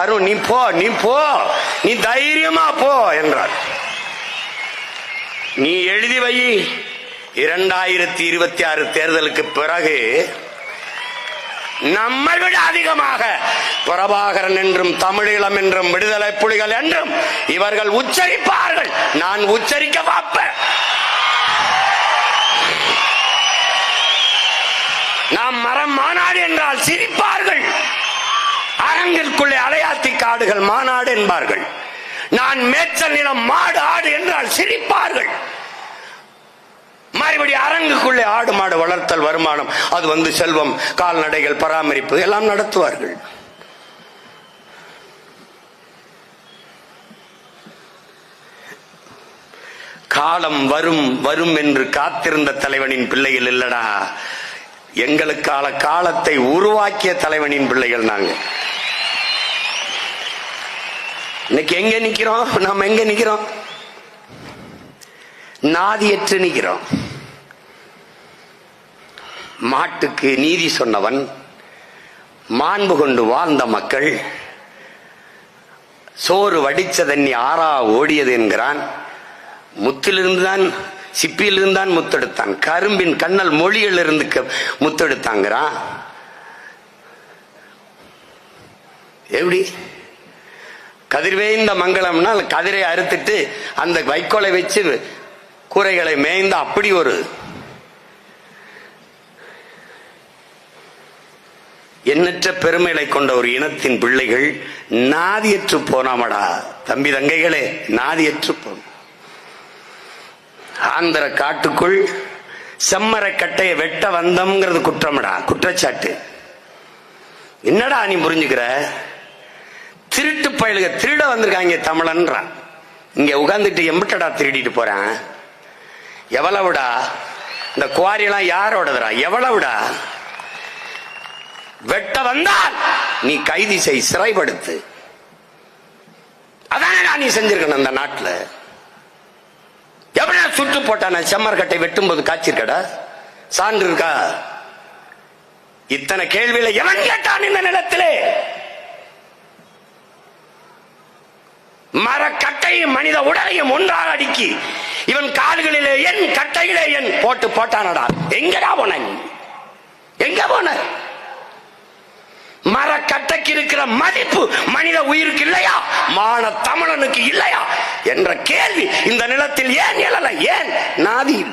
அருண் நீ போ நீ போ. நீ தைரியமா போ என்றார். நீ எழுதி வை. இரண்டாயிரத்தி இருபத்தி ஆறு தேர்தலுக்கு பிறகு நம்மை விட அதிகமாக பிரபாகரன் என்றும் தமிழீழம் என்றும் விடுதலை புலிகள் என்றும் இவர்கள் உச்சரிப்பார்கள். நான் உச்சரிக்க பார்ப்பேன் நாம் மரம் மாநாடு என்றால் சிரிப்பார்கள். அரங்கிற்குள்ளே அலையாத்தி காடுகள் மாநாடு என்பார்கள். நான் மேச்சல் நிலம் மாடு ஆடு என்றால் சிரிப்பார்கள். மறுபடி அரங்குக்குள்ளே ஆடு மாடு வளர்த்தல் வருமானம் அது வந்து செல்வம் கால்நடைகள் பராமரிப்பு எல்லாம் நடத்துவார்கள். காலம் வரும் வரும் என்று காத்திருந்த தலைவனின் பிள்ளைகள் இல்லடா. எங்களுக்கான காலத்தை உருவாக்கிய தலைவனின் பிள்ளைகள் நாங்க இன்னைக்கு எங்க நிக்கிறோம்? நாம் எங்க நிக்கிறோம்? நாதியற்று நிக்கிறோம். மாட்டுக்கு நீதி சொன்னவன் மாண்பு கொண்டு வாழ்ந்த மக்கள் சோறு வடிச்ச தண்ணி ஆறா ஓடியது என்கிறான். முத்திலிருந்து தான் சிப்பியிலிருந்து தான் முத்தெடுத்தான். கரும்பின் கண்ணல் மொழியிலிருந்து க- முத்தெடுத்தாங்கிறான். எப்படி? கதிர்வேய்ந்த மங்களம்னால் கதிரை அறுத்துட்டு அந்த வைக்கோலை வச்சு கூரைகளை மேய்ந்த அப்படி ஒரு எண்ணற்ற பெருமைகளை கொண்ட ஒரு இனத்தின் பிள்ளைகள் நாதியற்று போனாமடா. தம்பி தங்கைகளே நாதியற்று போன. ஆந்திர காட்டுக்குள் செம்மர கட்டையை வெட்ட வந்தம்ங்கிறது குற்றமடா குற்றச்சாட்டு. என்னடா நீ புரிஞ்சுக்கிற? திருட்டு பயலுக திருட வந்திருக்காங்க தமிழன்றான் இங்க உட்காந்துட்டு எம்பிட்டடா திருடிட்டு போறான் எவ்வளவுடா? இந்த குவாரியெல்லாம் யாரோடதுடா எவ்வளவுடா? வெட்ட வந்தால் நீ கைது செய் சிறைப்படுத்து. அதானடா நீ செஞ்சிருக்கணும் அந்த நாட்டில்? எவ்வளவு சுட்டு போட்டான செம்மர்கட்டை வெட்டும் போது காய்ச்சிருக்கடா? சான்று இருக்கா? இத்தனை கேள்வியில எவன் கேட்டான் இந்த நிலத்திலே? மரக்கட்டையும் மனித உடலையும் ஒன்றாக அடுக்கி இவன் கால்களிலே என் கட்டையிலே என் போட்டு போட்டானடா. எங்கடா போன எங்க போன? மரக்கட்டைக்கு இருக்கிற மதிப்பு மனித உயிருக்கு இல்லையா? மான தமிழனுக்கு இல்லையா? என்ற கேள்வி இந்த நிலத்தில் ஏன் எழல? ஏன்? நாதி இல்லை.